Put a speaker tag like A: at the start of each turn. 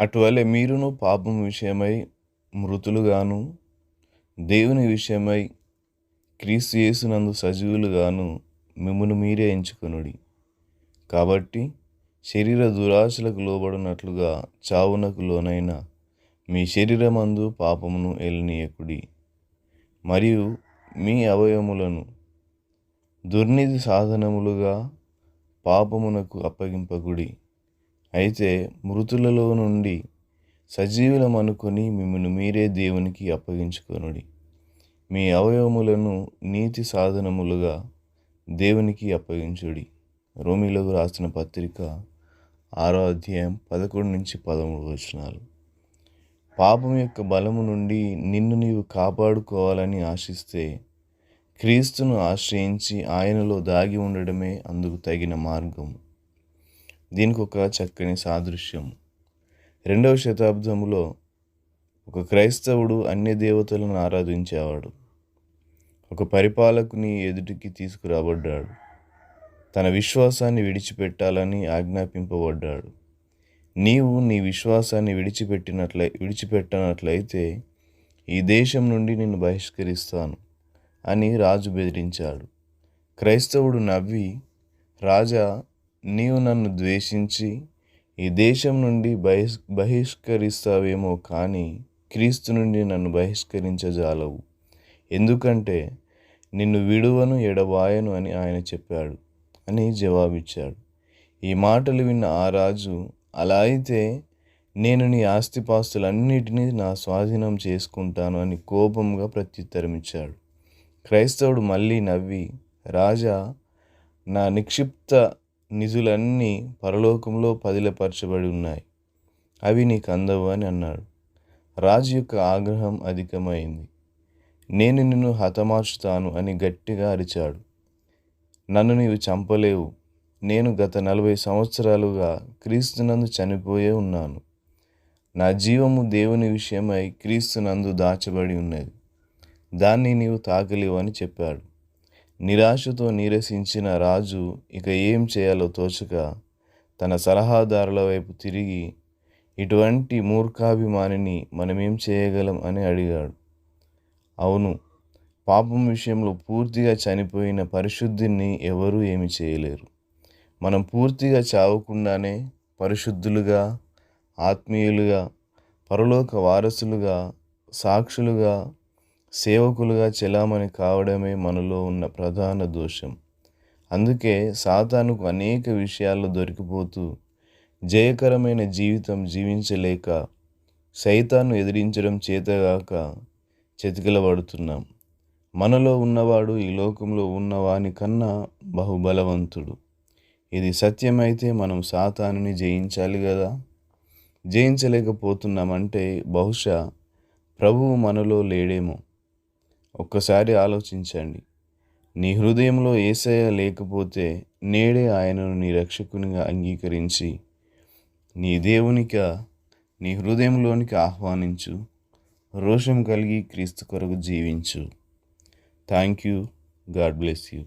A: అటువలే మీరును పాపం విషయమై మృతులుగాను దేవుని విషయమై క్రీస్తు యేసునందు సజీవులుగాను మిమ్మల్ని మీరే ఎంచుకొనుడి. కాబట్టి శరీర దురాశలకు లోబడినట్లుగా చావునకు లోనైన మీ శరీరమందు పాపమును ఎలనీయకుడి మరియు మీ అవయములను దుర్నిధి సాధనములుగా పాపమునకు అప్పగింపకుడి. అయితే మృతులలో నుండి సజీవులమనుకొని మిమ్మల్ని మీరే దేవునికి అప్పగించుకొనుడి. మీ అవయవములను నీతి సాధనములుగా దేవునికి అప్పగించుడి. రోమిలకు రాసిన పత్రిక ఆరో అధ్యాయం పదకొండు నుంచి పదమూడు వచనాలు. పాపం యొక్క బలము నుండి నిన్ను నీవు కాపాడుకోవాలని ఆశిస్తే క్రీస్తును ఆశ్రయించి ఆయనలో దాగి ఉండడమే అందుకు తగిన మార్గం దీనికి ఒక చక్కని సాదృశ్యం. రెండవ శతాబ్దంలో ఒక క్రైస్తవుడు అన్య దేవతలను ఆరాధించేవాడు. ఒక పరిపాలకుని ఎదుటికి తీసుకురాబడ్డాడు. తన విశ్వాసాన్ని విడిచిపెట్టాలని ఆజ్ఞాపింపబడ్డాడు. నీవు నీ విశ్వాసాన్ని విడిచిపెట్టినట్లై విడిచిపెట్టనట్లయితే ఈ దేశం నుండి నిన్ను బహిష్కరిస్తాను అని రాజు బెదిరించాడు. క్రైస్తవుడు నవ్వి రాజా నీవు నన్ను ద్వేషించి ఈ దేశం నుండి బహిష్ బహిష్కరిస్తావేమో కానీ క్రీస్తు నుండి నన్ను బహిష్కరించజాలవు. ఎందుకంటే నిన్ను విడువను ఎడబాయను అని ఆయన చెప్పాడు అని జవాబిచ్చాడు. ఈ మాటలు విన్న ఆ రాజు అలా అయితే నేను నీ ఆస్తిపాస్తులన్నిటినీ నా స్వాధీనం చేసుకుంటాను అని కోపంగా ప్రత్యుత్తరమిచ్చాడు. క్రైస్తవుడు మళ్ళీ నవ్వి రాజా నా నిక్షిప్త నిధులన్నీ పరలోకంలో పదిలపరచబడి ఉన్నాయి. అవి నీకు అందవు అని అన్నాడు. రాజు యొక్క ఆగ్రహం అధికమైంది. నేను నిన్ను హతమార్చుతాను అని గట్టిగా అరిచాడు. నన్ను నీవు చంపలేవు. నేను గత నలభై సంవత్సరాలుగా క్రీస్తునందు చనిపోయే ఉన్నాను. నా జీవము దేవుని విషయమై క్రీస్తునందు దాచబడి ఉన్నది. దాన్ని నీవు తాకలేవు అని చెప్పాడు. నిరాశతో నీరసించిన రాజు ఇక ఏం చేయాలో తోచక తన సలహాదారుల వైపు తిరిగి ఇటువంటి మూర్ఖాభిమానిని మనమేం చేయగలం అని అడిగాడు. అవును పాపం విషయంలో పూర్తిగా చనిపోయిన పరిశుద్ధిని ఎవరూ ఏమి చేయలేరు. మనం పూర్తిగా చావకుండానే పరిశుద్ధులుగా ఆత్మీయులుగా పరలోక వారసులుగా సాక్షులుగా సేవకులుగా చెలామణి కావడమే మనలో ఉన్న ప్రధాన దోషం. అందుకే సాతానుకు అనేక విషయాల్లో దొరికిపోతూ జయకరమైన జీవితం జీవించలేక సైతాను ఎదిరించడం చేతగాక చెతికిలబడుతున్నాం. మనలో ఉన్నవాడు ఈ లోకంలో ఉన్నవాని కన్నా బహుబలవంతుడు. ఇది సత్యమైతే మనం సాతానుని జయించాలి కదా జయించలేకపోతున్నామంటే బహుశా ప్రభువు మనలో లేడేమో. ఒక్కసారి ఆలోచించండి. నీ హృదయంలో ఏసయ లేకపోతే నేడే ఆయనను నీ రక్షకునిగా అంగీకరించి నీ దేవునిక నీ హృదయంలోనికి ఆహ్వానించు. రోషం కలిగి క్రీస్తు కొరకు జీవించు. Thank you God bless you